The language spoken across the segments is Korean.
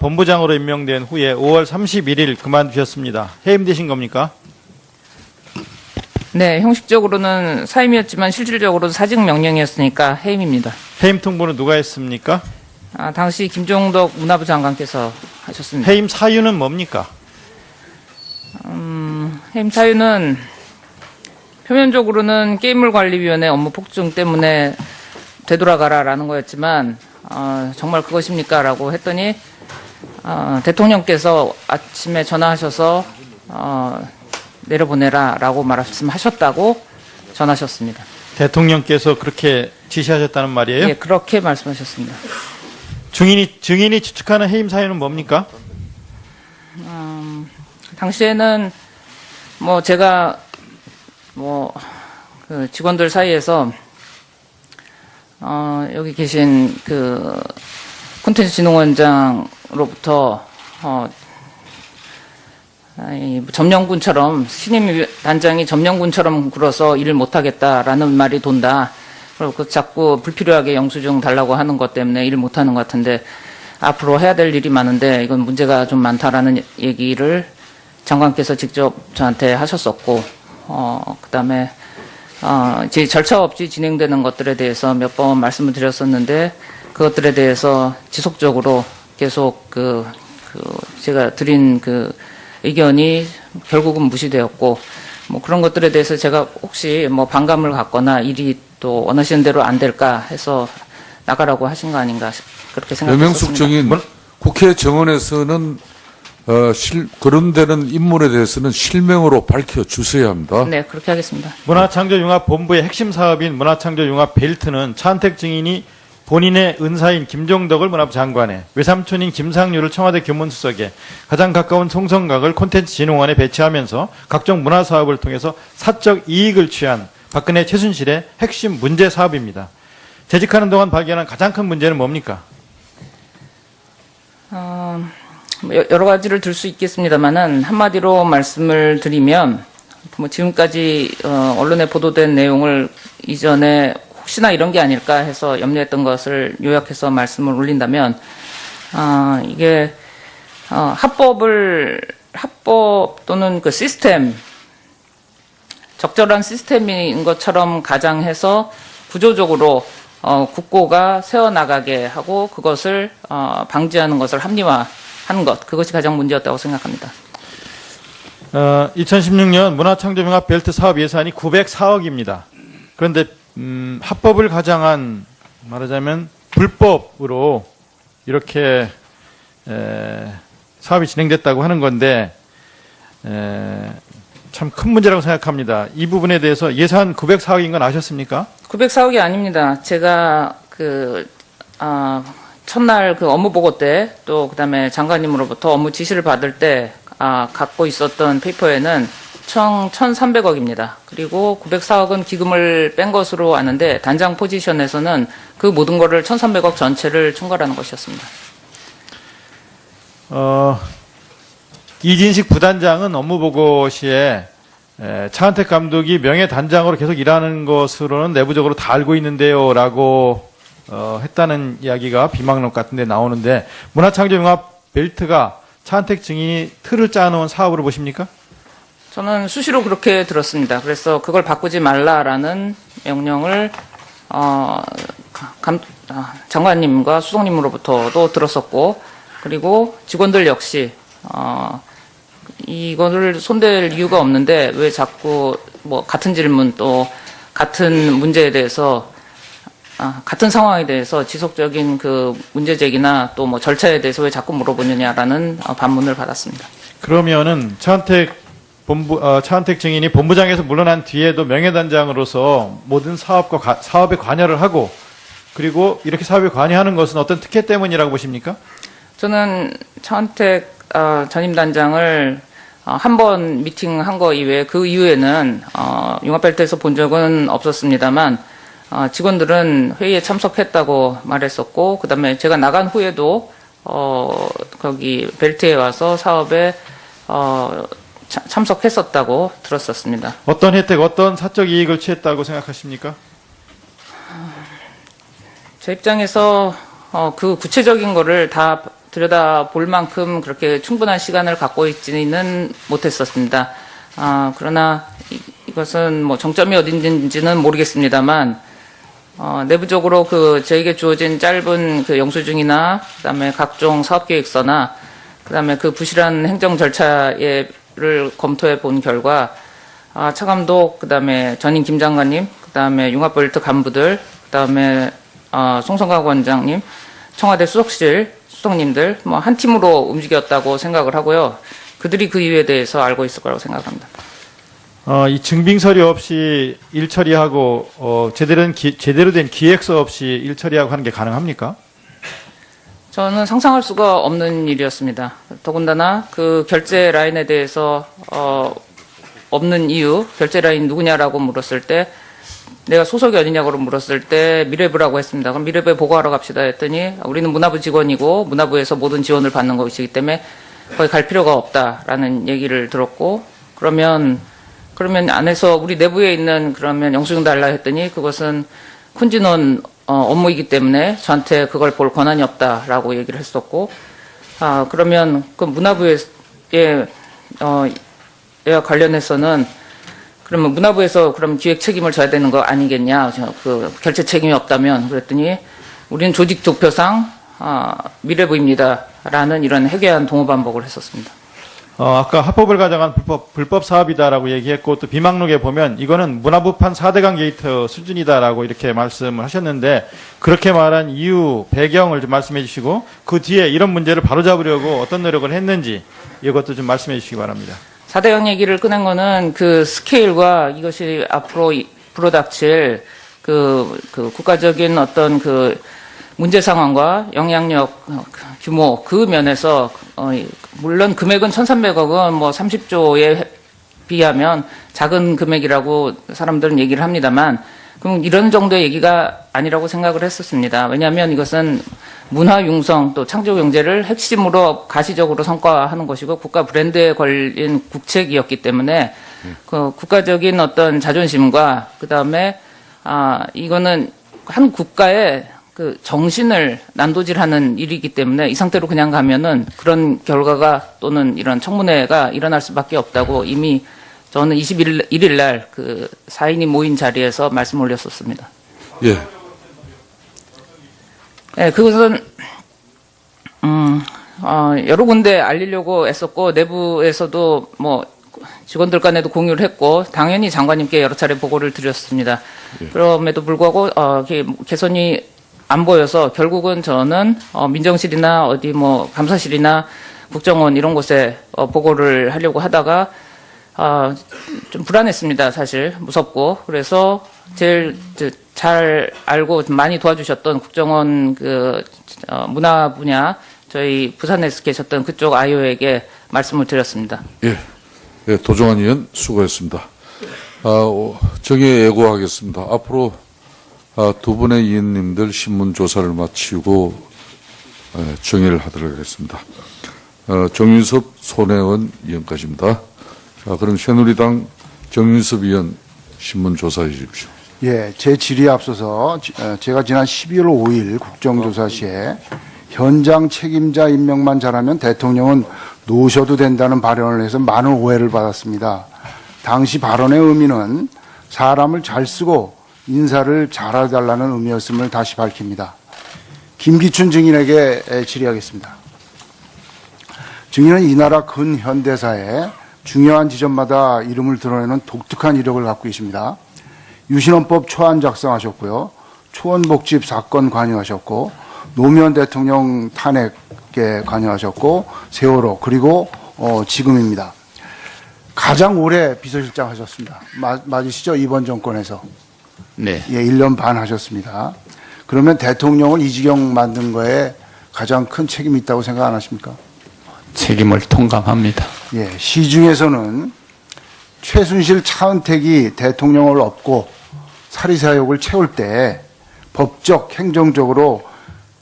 본부장으로 임명된 후에 5월 31일 그만두셨습니다. 해임되신 겁니까? 네, 형식적으로는 사임이었지만 실질적으로는 사직 명령이었으니까 해임입니다. 해임 통보는 누가 했습니까? 아, 당시 김종덕 문화부 장관께서 하셨습니다. 해임 사유는 뭡니까? 해임 사유는 표면적으로는 게임물관리위원회 업무 폭증 때문에 되돌아가라라는 거였지만 어, 정말 그것입니까 라고 했더니 어, 대통령께서 아침에 전화하셔서 어, 내려보내라라고 말씀하셨다고 전하셨습니다. 대통령께서 그렇게 지시하셨다는 말이에요? 예, 그렇게 말씀하셨습니다. 증인이 증인이 추측하는 해임 사유는 뭡니까? 당시에는 뭐 제가 뭐 그 직원들 사이에서 어 여기 계신 그 콘텐츠 진흥원장으로부터 어 아이, 점령군처럼 신임 단장이 점령군처럼 굴어서 일을 못하겠다라는 말이 돈다. 그리고 그 자꾸 불필요하게 영수증 달라고 하는 것 때문에 일을 못하는 것 같은데 앞으로 해야 될 일이 많은데 이건 문제가 좀 많다라는 얘기를 장관께서 직접 저한테 하셨었고, 어, 그 다음에, 어, 이제 절차 없이 진행되는 것들에 대해서 몇 번 말씀을 드렸었는데, 그것들에 대해서 지속적으로 계속 그, 그, 제가 드린 그 의견이 결국은 무시되었고, 뭐 그런 것들에 대해서 제가 혹시 뭐 반감을 갖거나 일이 또 원하시는 대로 안 될까 해서 나가라고 하신 거 아닌가 그렇게 여명숙 생각했었습니다. 정인 뭐- 국회 정원에서는 어, 실, 거론되는 인물에 대해서는 실명으로 밝혀 주셔야 합니다. 네, 그렇게 하겠습니다. 문화창조융합본부의 핵심 사업인 문화창조융합 벨트는 차은택 증인이 본인의 은사인 김종덕을 문화부 장관에 외삼촌인 김상률을 청와대 교문수석에 가장 가까운 송성각을 콘텐츠 진흥원에 배치하면서 각종 문화 사업을 통해서 사적 이익을 취한 박근혜 최순실의 핵심 문제 사업입니다. 재직하는 동안 발견한 가장 큰 문제는 뭡니까? 어, 뭐 여- 여러 가지를 들 수 있겠습니다만은 한마디로 말씀을 드리면 뭐 지금까지 어, 언론에 보도된 내용을 이전에 혹시나 이런 게 아닐까 해서 염려했던 것을 요약해서 말씀을 올린다면 아, 이게 어, 합법을 합법 또는 그 시스템 적절한 시스템인 것처럼 가장해서 구조적으로 어, 국고가 새어나가게 하고 그것을 어, 방지하는 것을 합리화하는 것 그것이 가장 문제였다고 생각합니다. 어, 2016년 문화창조융합 벨트 사업 예산이 904억입니다. 그런데 음, 합법을 가장한 말하자면 불법으로 이렇게 에, 사업이 진행됐다고 하는 건데 참 큰 문제라고 생각합니다. 이 부분에 대해서 예산 904억인 건 아셨습니까? 904억이 아닙니다. 제가 그 아, 첫날 그 업무 보고 때 또 그다음에 장관님으로부터 업무 지시를 받을 때 아, 갖고 있었던 페이퍼에는 총 1,300억입니다. 그리고 904억은 기금을 뺀 것으로 아는데 단장 포지션에서는 그 모든 거를 1,300억 전체를 총괄하는 것이었습니다. 어, 이진식 부단장은 업무 보고 시에 에, 차은택 감독이 명예 단장으로 계속 일하는 것으로는 내부적으로 다 알고 있는데요라고 어, 했다는 이야기가 비망록 같은데 나오는데 문화창조융합 벨트가 차은택 증인이 틀을 짜놓은 사업으로 보십니까? 저는 수시로 그렇게 들었습니다. 그래서 그걸 바꾸지 말라라는 명령을 어, 감, 아, 장관님과 수석님으로부터도 들었었고 그리고 직원들 역시 어, 이거를 손댈 이유가 없는데 왜 자꾸 뭐 같은 질문 또 같은 문제에 대해서 아, 같은 상황에 대해서 지속적인 그 문제 제기나 또 뭐 절차에 대해서 왜 자꾸 물어보느냐라는 어, 반문을 받았습니다. 그러면은 차은택 본부 어, 차은택 증인이 본부장에서 물러난 뒤에도 명예단장으로서 모든 사업과 가- 사업에 관여를 하고 그리고 이렇게 사업에 관여하는 것은 어떤 특혜 때문이라고 보십니까? 저는 차은택 어, 전임 단장을 한번 미팅한 거 이외에 그 이후에는 어, 융합벨트에서 본 적은 없었습니다만 어, 직원들은 회의에 참석했다고 말했었고 그다음에 제가 나간 후에도 어, 거기 벨트에 와서 사업에 어, 차- 참석했었다고 들었었습니다. 어떤 혜택, 어떤 사적 이익을 취했다고 생각하십니까? 제 입장에서 어, 그 구체적인 거를 다 들여다 볼 만큼 그렇게 충분한 시간을 갖고 있지는 못했었습니다. 아, 그러나 이, 이것은 뭐 정점이 어딘지는 모르겠습니다만 어, 내부적으로 그 저에게 주어진 짧은 그 영수증이나 그다음에 각종 사업 계획서나 그다음에 그 부실한 행정 절차 를 검토해 본 결과 아, 차감독 그다음에 전임 김 장관님 그다음에 융합볼트 간부들 그다음에 어, 송성각 원장님 청와대 수석실 수석님들 뭐 한 팀으로 움직였다고 생각을 하고요. 그들이 그 이유에 대해서 알고 있을 거라고 생각합니다. 어, 이 증빙 서류 없이 일 처리하고 어, 제대로 된 기, 제대로 된 기획서 없이 일 처리하고 하는 게 가능합니까? 저는 상상할 수가 없는 일이었습니다. 더군다나 그 결제 라인에 대해서 어, 없는 이유, 결제 라인 누구냐라고 물었을 때 내가 소속이 어디냐고 물었을 때 미래부라고 했습니다. 그럼 미래부에 보고하러 갑시다 했더니 우리는 문화부 직원이고 문화부에서 모든 지원을 받는 것이기 때문에 거기 갈 필요가 없다라는 얘기를 들었고 그러면 그러면 안에서 우리 내부에 있는 그러면 영수증 달라 했더니 그것은 쿤진원 어, 업무이기 때문에 저한테 그걸 볼 권한이 없다라고 얘기를 했었고 아 그러면 그 문화부에 어, 에 관련해서는 그러면 문화부에서 그럼 기획 책임을 져야 되는 거 아니겠냐 저, 그 결제 책임이 없다면 그랬더니 우리는 조직 도표상 아, 미래부입니다라는 이런 해괴한 동호 반복을 했었습니다. 어, 아까 합법을 가져간 불법, 불법 사업이다라고 얘기했고 또 비망록에 보면 이거는 문화부판 4대강 게이트 수준이다라고 이렇게 말씀을 하셨는데 그렇게 말한 이유, 배경을 좀 말씀해 주시고 그 뒤에 이런 문제를 바로잡으려고 어떤 노력을 했는지 이것도 좀 말씀해 주시기 바랍니다. 4대강 얘기를 꺼낸 거는 그 스케일과 이것이 앞으로 이- 불어닥칠 그, 그 국가적인 어떤 그 문제 상황과 영향력 어, 그 규모 그 면에서 어, 이- 물론 금액은 1,300억은 뭐 30조에 비하면 작은 금액이라고 사람들은 얘기를 합니다만 그럼 이런 정도의 얘기가 아니라고 생각을 했었습니다. 왜냐하면 이것은 문화 융성 또 창조 경제를 핵심으로 가시적으로 성과하는 것이고 국가 브랜드에 걸린 국책이었기 때문에 그 국가적인 어떤 자존심과 그 다음에 아 이거는 한 국가의 그 정신을 난도질하는 일이기 때문에 이 상태로 그냥 가면은 그런 결과가 또는 이런 청문회가 일어날 수밖에 없다고 이미 저는 21일 1일 날 그 사인이 모인 자리에서 말씀 올렸었습니다. 예. 네, 그것은 음, 어, 여러 군데 알리려고 애썼고 내부에서도 뭐 직원들 간에도 공유를 했고 당연히 장관님께 여러 차례 보고를 드렸습니다. 그럼에도 불구하고 어, 개선이 안 보여서 결국은 저는 어, 민정실이나 어디 뭐 감사실이나 국정원 이런 곳에 어, 보고를 하려고 하다가 아, 좀 불안했습니다, 사실. 무섭고. 그래서 제일 잘 알고 좀 많이 도와주셨던 국정원 그, 어, 문화 분야, 저희 부산에 계셨던 그쪽 아이오에게 말씀을 드렸습니다. 예. 예, 도정환 의원 수고했습니다. 아, 어, 정에 예고하겠습니다. 앞으로 아, 두 분의 의원님들 신문 조사를 마치고 예, 정의를 하도록 하겠습니다. 어, 정윤섭 손혜원 의원까지입니다. 자, 그럼 새누리당 정윤섭 의원 신문 조사해 주십시오. 예, 제 질의에 앞서서 지- 어, 제가 지난 12월 5일 국정조사 시에 현장 책임자 임명만 잘하면 대통령은 놓으셔도 된다는 발언을 해서 많은 오해를 받았습니다. 당시 발언의 의미는 사람을 잘 쓰고 인사를 잘해달라는 의미였음을 다시 밝힙니다. 김기춘 증인에게 에, 질의하겠습니다. 증인은 이 나라 근현대사에 중요한 지점마다 이름을 드러내는 독특한 이력을 갖고 계십니다. 유신헌법 초안 작성하셨고요. 초원복집 사건 관여하셨고 노무현 대통령 탄핵에 관여하셨고 세월호 그리고 어, 지금입니다. 가장 오래 비서실장 하셨습니다. 마- 맞으시죠? 이번 정권에서. 네. 예, 1년 반 하셨습니다. 그러면 대통령을 이지경 만든 거에 가장 큰 책임이 있다고 생각 안 하십니까? 책임을 통감합니다. 예, 시중에서는 최순실 차은택이 대통령을 업고 사리사욕을 채울 때 법적, 행정적으로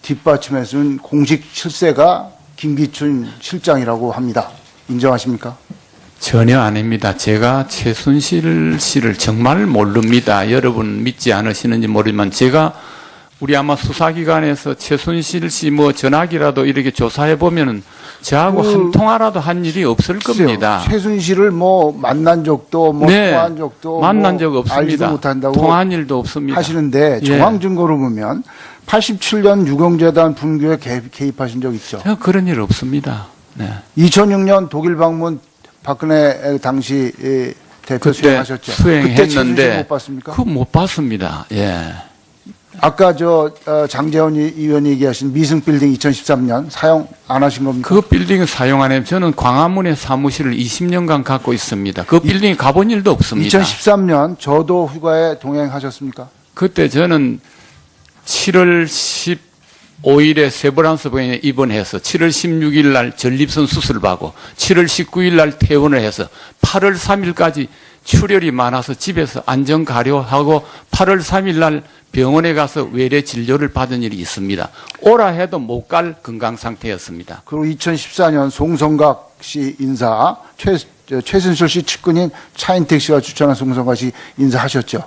뒷받침해준 공식 실세가 김기춘 실장이라고 합니다. 인정하십니까? 전혀 아닙니다. 제가 최순실 씨를 정말 모릅니다. 여러분 믿지 않으시는지 모르지만 제가 우리 아마 수사기관에서 최순실 씨 뭐 전화기라도 이렇게 조사해 보면은 저하고 그- 한 통화라도 한 일이 없을 글쎄요, 겁니다. 최순실을 뭐 만난 적도 뭐 통화한 적도 만난 뭐적 없습니다. 알지도 못한다고 통화한 일도 없습니다. 하시는데 예. 정황 증거로 보면 87년 유경재단 분교에 개입, 개입하신 적 있죠. 그런 일 없습니다. 네. 2006년 독일 방문 박근혜 당시 예, 대표 수행하셨죠. 수행했는데 못 봤습니까? 그거 못 봤습니다. 예. 아까 저 어, 장재원 의- 의원이 얘기하신 미승 빌딩 2013년 사용 안 하신 겁니까? 그 빌딩 사용 안 해요. 저는 광화문에 사무실을 20년간 갖고 있습니다. 그 빌딩에 가본 일도 없습니다. 2013년 저도 휴가에 동행하셨습니까? 그때 저는 7월 15일에 세브란스 병원에 입원해서 7월 16일 날 전립선 수술을 받고 7월 19일 날 퇴원을 해서 8월 3일까지 출혈이 많아서 집에서 안전 가려하고 8월 3일 날 병원에 가서 외래 진료를 받은 일이 있습니다. 오라 해도 못 갈 건강 상태였습니다. 그리고 2014년 송성각 씨 인사 최, 저, 최순실 씨 측근인 차인택 씨가 추천한 송성각 씨 인사하셨죠.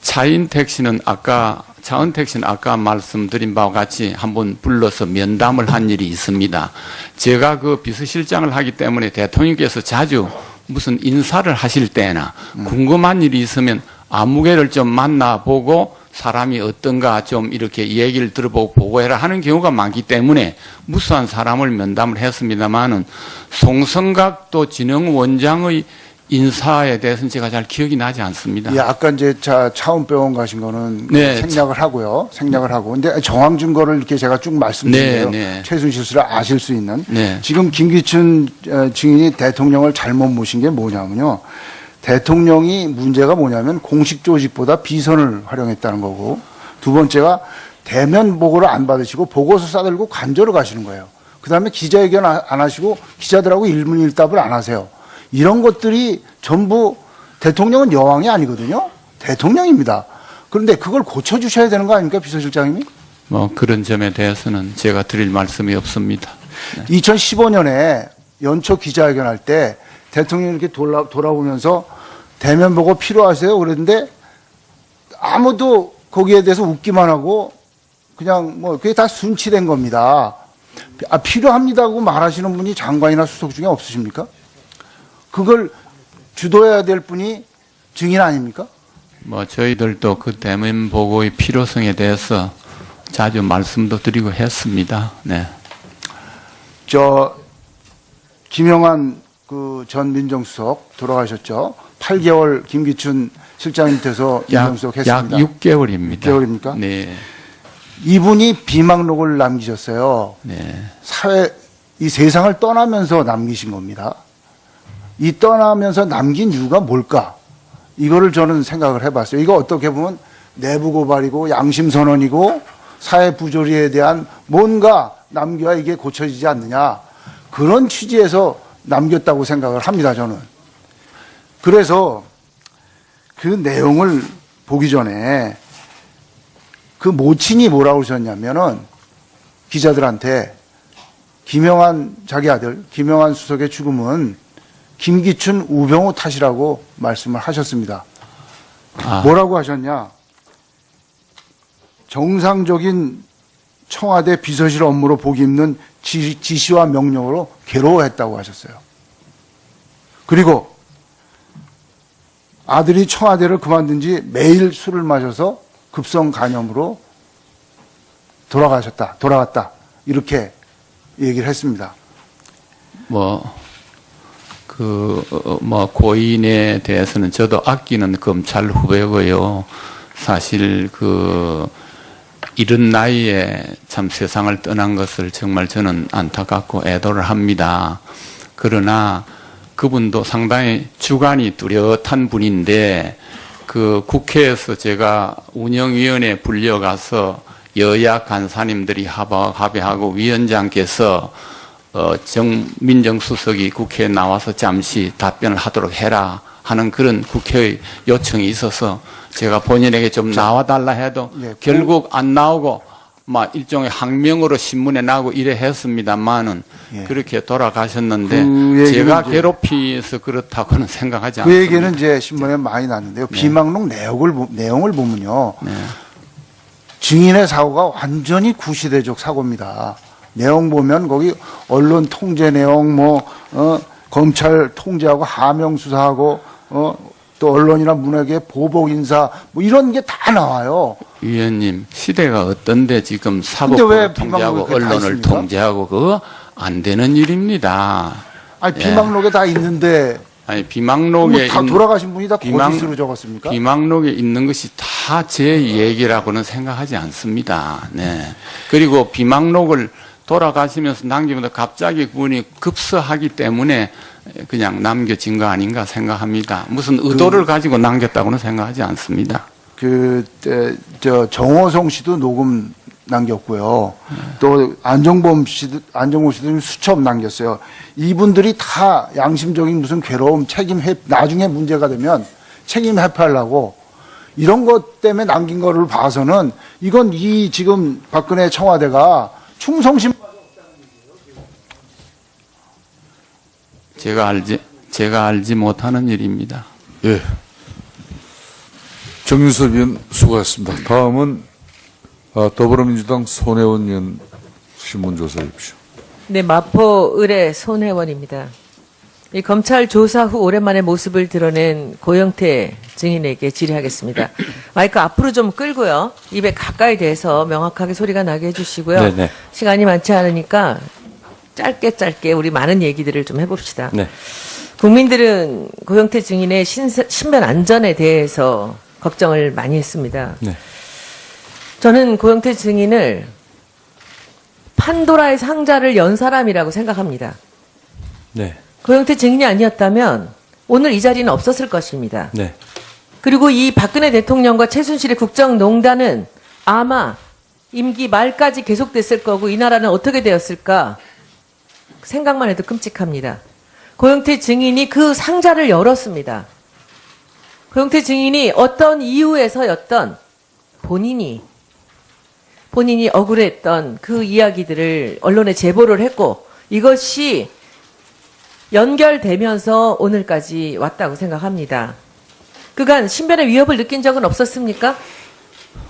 차인택 씨는 아까 차은택 씨는 아까 말씀드린 바와 같이 한번 불러서 면담을 한 일이 있습니다. 제가 그 비서실장을 하기 때문에 대통령께서 자주 무슨 인사를 하실 때나 궁금한 일이 있으면 아무개를 좀 만나보고 사람이 어떤가 좀 이렇게 얘기를 들어보고 보고해라 하는 경우가 많기 때문에 무수한 사람을 면담을 했습니다만은 송성각도 진흥 원장의 인사에 대해서는 제가 잘 기억이 나지 않습니다. 예, 아까 이제 차, 차원병원 가신 거는 네. 생략을 하고요. 생략을 하고. 근데 정황 증거를 이렇게 제가 쭉 말씀드려요. 네, 네. 최순실 씨를 아실 수 있는. 네. 지금 김기춘 어, 증인이 대통령을 잘못 모신 게 뭐냐면요. 대통령이 문제가 뭐냐면 공식 조직보다 비선을 활용했다는 거고 두 번째가 대면 보고를 안 받으시고 보고서 싸들고 관저로 가시는 거예요. 그 다음에 기자회견 아- 안 하시고 기자들하고 일문일답을 안 하세요. 이런 것들이 전부 대통령은 여왕이 아니거든요. 대통령입니다. 그런데 그걸 고쳐주셔야 되는 거 아닙니까, 비서실장님이? 뭐 그런 점에 대해서는 제가 드릴 말씀이 없습니다. 2015년에 연초 기자회견 할 때 대통령이 이렇게 돌아, 돌아보면서 대면 보고 필요하세요? 그랬는데 아무도 거기에 대해서 웃기만 하고 그냥 뭐 그게 다 순치된 겁니다. 아, 필요합니다고 말하시는 분이 장관이나 수석 중에 없으십니까? 그걸 주도해야 될 분이 증인 아닙니까? 뭐 저희들도 그 대면 보고의 필요성에 대해서 자주 말씀도 드리고 했습니다. 네. 저 김영환 그 전 민정수석 돌아가셨죠. 8개월 김기춘 실장 밑에서 약, 민정수석 약 했습니다. 6개월입니다. 6개월입니까? 네. 이분이 비망록을 남기셨어요. 네. 사회 이 세상을 떠나면서 남기신 겁니다. 이 떠나면서 남긴 이유가 뭘까? 이거를 저는 생각을 해봤어요. 이거 어떻게 보면 내부 고발이고 양심 선언이고 사회 부조리에 대한 뭔가 남겨야 이게 고쳐지지 않느냐 그런 취지에서 남겼다고 생각을 합니다. 저는 그래서 그 내용을 보기 전에 그 모친이 뭐라고 하셨냐면은 기자들한테 김영환 자기 아들 김영환 수석의 죽음은 김기춘 우병우 탓이라고 말씀을 하셨습니다. 아, 뭐라고 하셨냐? 정상적인 청와대 비서실 업무로 보기 힘든 지, 지시와 명령으로 괴로워했다고 하셨어요. 그리고 아들이 청와대를 그만둔 지 매일 술을 마셔서 급성 간염으로 돌아가셨다, 돌아갔다. 이렇게 얘기를 했습니다. 뭐, 그, 어, 뭐, 고인에 대해서는 저도 아끼는 검찰 후배고요. 사실 그, 이른 나이에 참 세상을 떠난 것을 정말 저는 안타깝고 애도를 합니다. 그러나 그분도 상당히 주관이 뚜렷한 분인데 그 국회에서 제가 운영위원회 불려가서 여야 간사님들이 합의, 합의하고 위원장께서 어, 정, 민정수석이 국회에 나와서 잠시 답변을 하도록 해라 하는 그런 국회의 요청이 있어서 제가 본인에게 좀 나와달라 해도 예, 결국 안 나오고 막 일종의 항명으로 신문에 나고 이래 했습니다만은 예. 그렇게 돌아가셨는데 그 제가 괴롭히서 그렇다고는 생각하지 그 않습니다. 얘기는 이제 신문에 많이 났는데요. 비망록 내용을, 보- 내용을 보면요. 증인의 사고가 완전히 구시대적 사고입니다. 내용 보면 거기 언론 통제 내용 뭐 어, 검찰 통제하고 하명 수사하고 어, 또 언론이나 문학의 보복 인사 뭐 이런 게 다 나와요. 위원님 시대가 어떤데 지금 왜 통제하고 다 언론을? 통제하고 그거 안 되는 일입니다. 아니 예. 비망록에 다 있는데 아니 뭐 비망록에 다 있- 돌아가신 분이 다 비망- 거짓으로 적었습니까? 비망록에 있는 것이 다 제 얘기라고는 생각하지 않습니다. 네. 그리고 비망록을 돌아가시면서 남기면서 갑자기 그분이 급서하기 때문에 그냥 남겨진 거 아닌가 생각합니다. 무슨 의도를 가지고 남겼다고는 생각하지 않습니다. 그, 에, 저, 정호성 씨도 녹음 남겼고요. 또, 안정범 씨도, 안정범 씨도 수첩 남겼어요. 이분들이 다 양심적인 무슨 괴로움, 책임 회, 나중에 문제가 되면 책임 회피하려고 이런 것 때문에 남긴 거를 봐서는 이건 이 지금 박근혜 청와대가 충성심 제가 알지 제가 알지 못하는 일입니다. 예. 정윤섭 의원 수고하셨습니다. 다음은 아, 더불어민주당 손혜원 의원 신문 조사해 주십시오. 네, 마포 의뢰 손혜원입니다. 이 검찰 조사 후 오랜만에 모습을 드러낸 고영태 증인에게 질의하겠습니다. 마이크 앞으로 좀 끌고요. 입에 가까이 대서 명확하게 소리가 나게 해주시고요. 네네. 시간이 많지 않으니까 짧게 짧게 우리 많은 얘기들을 좀 해봅시다. 네. 국민들은 고영태 증인의 신세- 신변 안전에 대해서 걱정을 많이 했습니다. 네. 저는 고영태 증인을 판도라의 상자를 연 사람이라고 생각합니다. 네. 고영태 증인이 아니었다면 오늘 이 자리는 없었을 것입니다. 네. 그리고 이 박근혜 대통령과 최순실의 국정농단은 아마 임기 말까지 계속됐을 거고 이 나라는 어떻게 되었을까 생각만 해도 끔찍합니다. 고영태 증인이 그 상자를 열었습니다. 고영태 증인이 어떤 이유에서였던 본인이 본인이 억울했던 그 이야기들을 언론에 제보를 했고 이것이 연결되면서 오늘까지 왔다고 생각합니다. 그간 신변의 위협을 느낀 적은 없었습니까?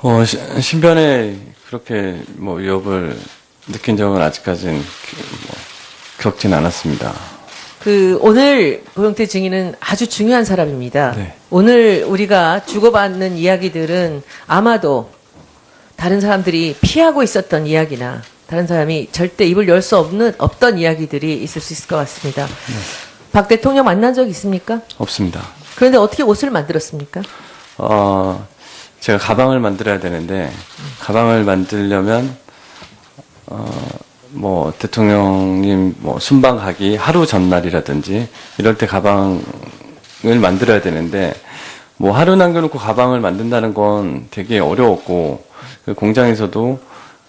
어, 시- 신변에 그렇게 뭐 위협을 느낀 적은 아직까지는 그- 뭐, 겪진 않았습니다. 그 오늘 고영태 증인은 아주 중요한 사람입니다. 네. 오늘 우리가 주고받는 이야기들은 아마도 다른 사람들이 피하고 있었던 이야기나 다른 사람이 절대 입을 열 수 없는 없던 이야기들이 있을 수 있을 것 같습니다. 네. 박 대통령 만난 적 있습니까? 없습니다. 그런데 어떻게 옷을 만들었습니까? 어, 제가 가방을 만들어야 되는데, 가방을 만들려면, 어, 뭐, 대통령님, 뭐, 순방 가기 하루 전날이라든지, 이럴 때 가방을 만들어야 되는데, 뭐, 하루 남겨놓고 가방을 만든다는 건 되게 어려웠고, 그 공장에서도,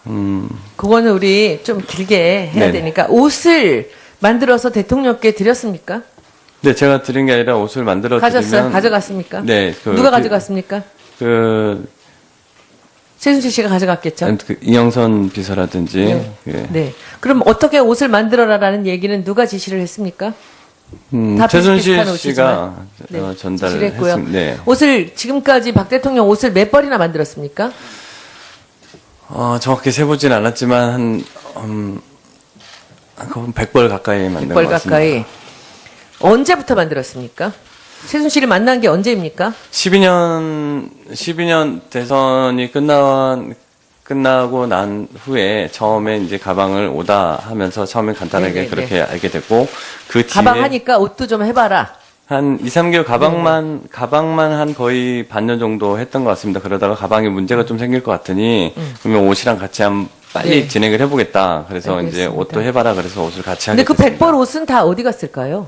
음, 그거는 우리 좀 길게 해야 네네. 되니까 옷을 만들어서 대통령께 드렸습니까? 네, 제가 드린 게 아니라 옷을 만들어 가졌어요? 드리면 가져갔습니까? 네, 그- 누가 그- 가져갔습니까? 그, 최순실 씨가 가져갔겠죠? 그 이영선 비서라든지 네. 예. 네. 그럼 어떻게 옷을 만들어라라는 얘기는 누가 지시를 했습니까? 음, 다 최순실 비슷비슷한 씨가 네, 어, 지시를 전달을 했고요. 했습니다. 네. 옷을 지금까지 박 대통령 옷을 몇 벌이나 만들었습니까? 어, 정확히 세보진 않았지만 한 음, 한 100벌 가까이 만든 100벌 것 같습니다. 가까이. 언제부터 만들었습니까? 최순실을 만난 게 언제입니까? 12년 12년 대선이 끝나 끝나고 난 후에 처음에 이제 가방을 오다 하면서 처음에 간단하게 네네네. 그렇게 알게 됐고 그 뒤에 가방 하니까 옷도 좀 해봐라. 한 2, 3개월 가방만, 가방만 한 거의 반년 정도 했던 것 같습니다. 그러다가 가방에 문제가 좀 생길 것 같으니, 그러면 옷이랑 같이 한 빨리 음. 네. 진행을 해보겠다. 그래서 이제 알겠습니다. 옷도 해봐라. 그래서 옷을 같이 근데 하게 그 됐습니다. 100벌 옷은 다 어디 갔을까요?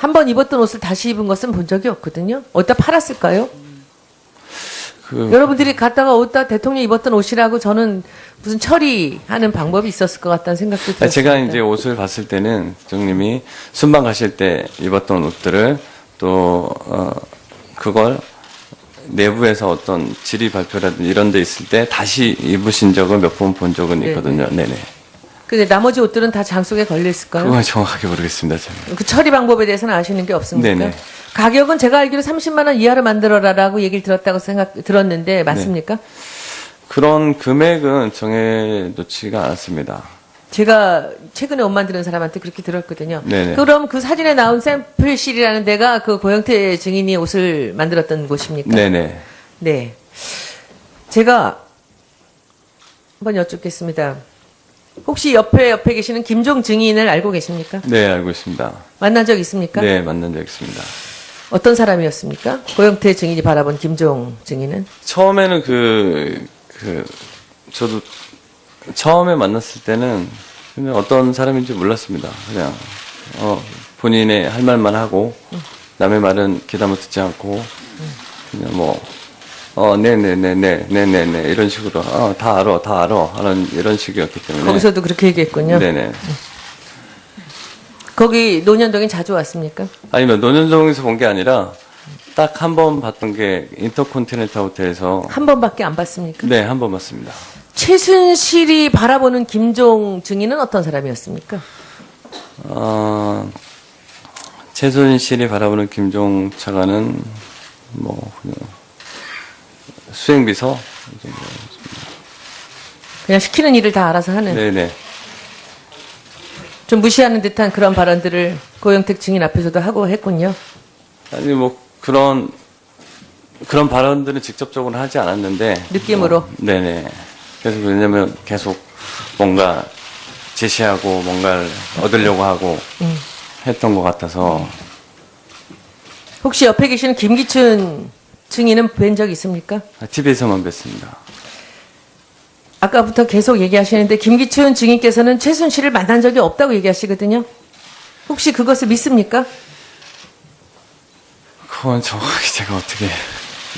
한 번 입었던 옷을 다시 입은 것은 본 적이 없거든요. 어디다 팔았을까요? 그, 여러분들이 갔다가 어디다 대통령 입었던 옷이라고 저는 무슨 처리하는 방법이 있었을 것 같다는 생각도. 아니, 제가 이제 옷을 봤을 때는 대통령님이 순방 가실 때 입었던 옷들을 또, 어, 그걸 내부에서 어떤 질의 발표라든지 이런 데 있을 때 다시 입으신 적을 몇번 본 적은 네, 있거든요. 네네. 근데 나머지 옷들은 다 장속에 걸려 있을까요? 그건 정확하게 모르겠습니다. 제가. 그 처리 방법에 대해서는 아시는 게 없습니까? 네네. 가격은 제가 알기로 30만 원 이하로 만들어라라고 얘기를 들었다고 생각 들었는데 맞습니까? 그런 금액은 정해 놓지가 않았습니다. 제가 최근에 옷만 들은 사람한테 그렇게 들었거든요. 네네. 그럼 그 사진에 나온 샘플실이라는 데가 그 고영태 증인이 옷을 만들었던 곳입니까? 네네. 네. 제가 한번 여쭙겠습니다. 혹시 옆에 옆에 계시는 김종 증인을 알고 계십니까? 네, 알고 있습니다. 만난 적 있습니까? 네, 만난 적 있습니다. 어떤 사람이었습니까? 고영태 증인이 바라본 김종 증인은? 처음에는 그, 그, 저도 처음에 만났을 때는 그냥 어떤 사람인지 몰랐습니다. 그냥, 어, 본인의 할 말만 하고, 남의 말은 귀담아 듣지 않고, 그냥 뭐, 어, 네네네네, 네네네, 이런 식으로, 어, 다 알아, 다 알아, 하는 이런 식이었기 때문에. 거기서도 그렇게 얘기했군요. 네네. 거기 노년동에 자주 왔습니까? 아니면 노년동에서 본 게 아니라, 딱 한 번 봤던 게 인터콘티넨탈 호텔에서, 한 번밖에 안 봤습니까? 네, 한 번 봤습니다. 최순실이 바라보는 김종 증인은 어떤 사람이었습니까? 어, 최순실이 바라보는 김종 차관은 뭐 그냥 수행비서 그냥 시키는 일을 다 알아서 하는 네네 좀 무시하는 듯한 그런 발언들을 고영택 증인 앞에서도 하고 했군요. 아니 뭐 그런 그런 발언들은 직접적으로 하지 않았는데 느낌으로? 뭐, 네네 그래서 왜냐면 계속 뭔가 제시하고 뭔가를 얻으려고 하고 음. 했던 것 같아서 혹시 옆에 계시는 김기춘 증인은 뵌 적 있습니까? TV에서만 뵀습니다. 아까부터 계속 얘기하시는데 김기춘 증인께서는 최순실을 만난 적이 없다고 얘기하시거든요. 혹시 그것을 믿습니까? 그건 정확히 제가 어떻게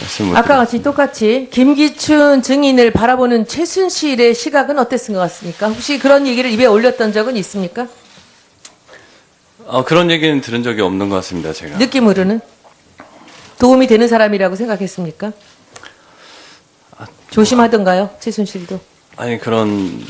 말씀 못 아까 같이 똑같이 김기춘 증인을 바라보는 최순실의 시각은 어땠은 것 같습니까? 혹시 그런 얘기를 입에 올렸던 적은 있습니까? 어, 그런 얘기는 들은 적이 없는 것 같습니다, 제가. 느낌으로는 도움이 되는 사람이라고 생각했습니까? 조심하던가요, 최순실도? 아니, 그런,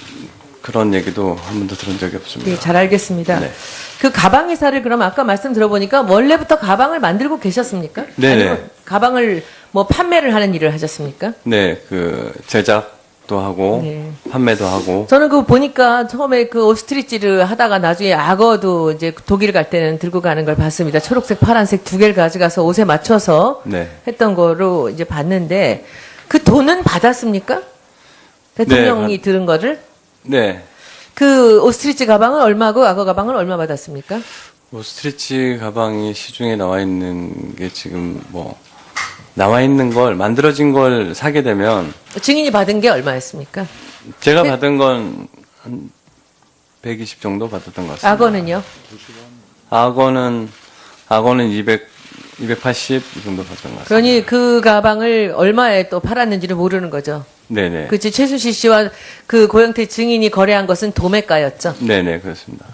그런 얘기도 한 번도 들은 적이 없습니다. 네, 잘 알겠습니다. 네. 그 가방 회사를 그럼 아까 말씀 들어보니까 원래부터 가방을 만들고 계셨습니까? 네네. 아니면 가방을 뭐 판매를 하는 일을 하셨습니까? 네, 그, 제작 도 하고, 네. 판매도 하고, 저는 그거 보니까 처음에 그 오스트리치를 하다가 나중에 악어도 이제 독일 갈 때는 들고 가는 걸 봤습니다. 초록색, 파란색 두 개를 가져가서 옷에 맞춰서 네. 했던 거로 이제 봤는데 그 돈은 받았습니까? 대통령이 받- 들은 거를? 네. 그 오스트리치 가방은 얼마고 악어 가방은 얼마 받았습니까? 뭐, 스트리치 가방이 시중에 나와 있는 게 지금 뭐, 나와 있는 걸, 만들어진 걸 사게 되면, 증인이 받은 게 얼마였습니까? 제가 네. 받은 건, 한, 120 정도 받았던 것 같습니다. 악어는요? 악어는, 악어는 200, 280이 정도 받았던 것 같습니다. 그러니 그 가방을 얼마에 또 팔았는지를 모르는 거죠. 네네. 그치 최수실 씨와 그 고영태 증인이 거래한 것은 도매가였죠. 네네, 그렇습니다.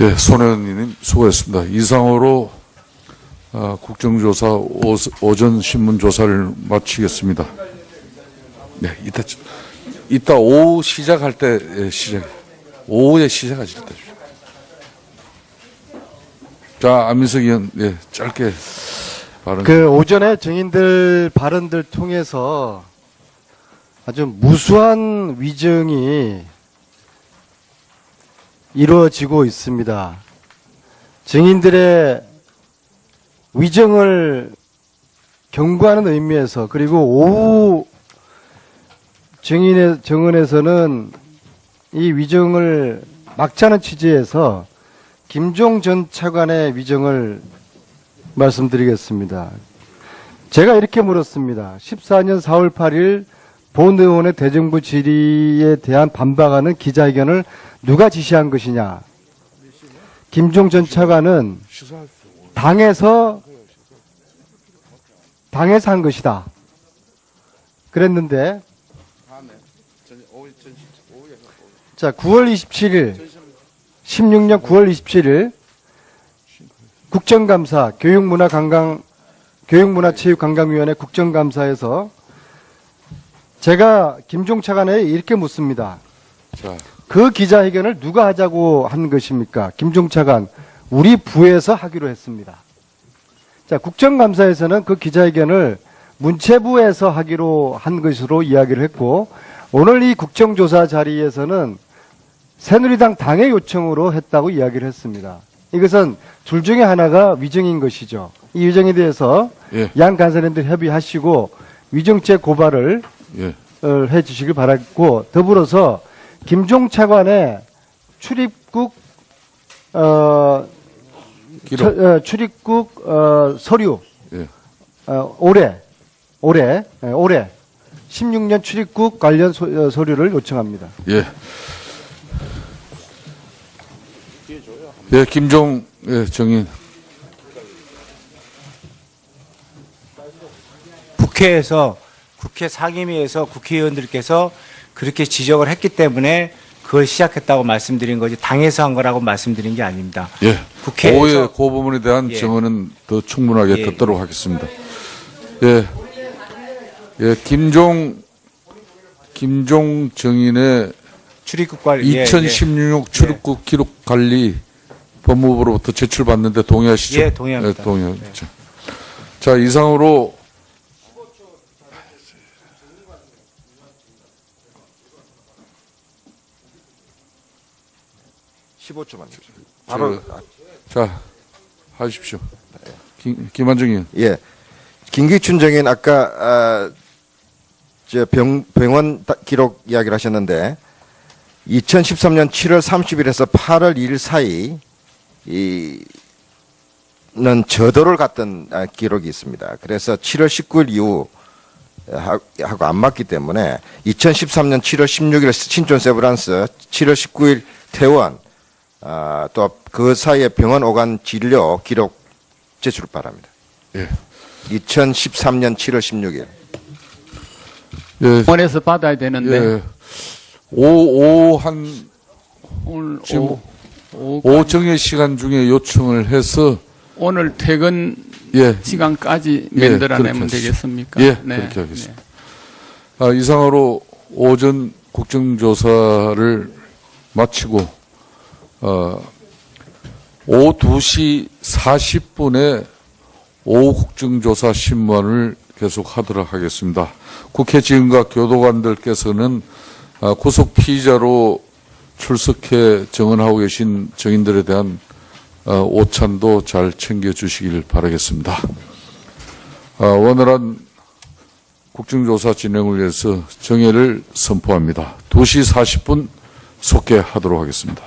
예, 손혜원님 수고했습니다. 이상으로 어, 국정조사 오, 오전 신문 조사를 마치겠습니다. 네, 이따 이따 오후 시작할 때 예, 시작 오후에 시작하실 때. 자, 안민석 의원, 예, 짧게 발언. 그 오전에 증인들 발언들 통해서 아주 무수한 위증이 이루어지고 있습니다. 증인들의 위증을 경고하는 의미에서 그리고 오후 증인의 정언에서는 이 위증을 막자는 취지에서 김종 전 차관의 위증을 말씀드리겠습니다. 제가 이렇게 물었습니다. 14년 4월 8일 본 의원의 대정부 질의에 대한 반박하는 기자회견을 누가 지시한 것이냐? 김종 전 차관은 당에서 당에서 한 것이다. 그랬는데 자 9월 27일 16년 9월 27일 국정감사 교육문화관광 교육문화체육관광위원회 국정감사에서 제가 김종 차관에 이렇게 묻습니다. 자, 그 기자회견을 누가 하자고 한 것입니까? 김종 차관 우리 부에서 하기로 했습니다. 자 국정감사에서는 그 기자회견을 문체부에서 하기로 한 것으로 이야기를 했고 오늘 이 국정조사 자리에서는 새누리당 당의 요청으로 했다고 이야기를 했습니다. 이것은 둘 중에 하나가 위증인 것이죠. 이 위증에 대해서 예. 양 간사님들 협의하시고 위증죄 고발을 예. 어, 해 주시길 바랐고 더불어서 김종 차관의 출입국 어, 기록. 처- 어, 출입국 어, 서류 예. 어, 올해 올해 예, 올해 16년 출입국 관련 소, 어, 서류를 요청합니다. 예. 예, 김종 예, 정인. 국회에서 국회 상임위에서 국회의원들께서 그렇게 지적을 했기 때문에 그걸 시작했다고 말씀드린 거지 당에서 한 거라고 말씀드린 게 아닙니다. 예. 국회에서- 오해 그 부분에 대한 예. 증언은 더 충분하게 예. 듣도록 하겠습니다. 예. 예, 김종 김종 정인의 출입국 관리 예, 2016 출입국 기록 관리 법무부로부터 제출받는데 동의하시죠? 예, 동의합니다. 예, 동의하죠. 자, 이상으로 바로 자, 하십시오. 김, 김한중 의원. 예. 김기춘 정인 아까 아, 저 병, 병원 다- 기록 이야기를 하셨는데 2013년 7월 30일에서 8월 2일 사이 이는 저도를 갔던 아, 기록이 있습니다. 그래서 7월 19일 이후 하- 하고 안 맞기 때문에 2013년 7월 16일 신촌 세브란스, 7월 19일 퇴원, 아, 또 그 사이에 병원 오간 진료 기록 제출 바랍니다. 예. 2013년 7월 16일. 예. 원에서 받아야 되는데 예. 오, 오, 한, 오늘 지금 오, 오, 오정의 시간 중에 요청을 해서, 오늘 퇴근 예. 시간까지 예, 만들어내면 그렇게. 되겠습니까? 예, 그렇게 하겠습니다. 아, 이상으로 오전 국정조사를 마치고, 어, 오후 2시 40분에 오후 국정조사 신문을 계속 하도록 하겠습니다. 국회 지원과 교도관들께서는 아, 구속 피의자로 출석해 정언하고 계신 정인들에 대한 어, 오찬도 잘 챙겨주시길 바라겠습니다. 아, 원활한 국정조사 진행을 위해서 정회를 선포합니다. 2시 40분 속개하도록 하겠습니다.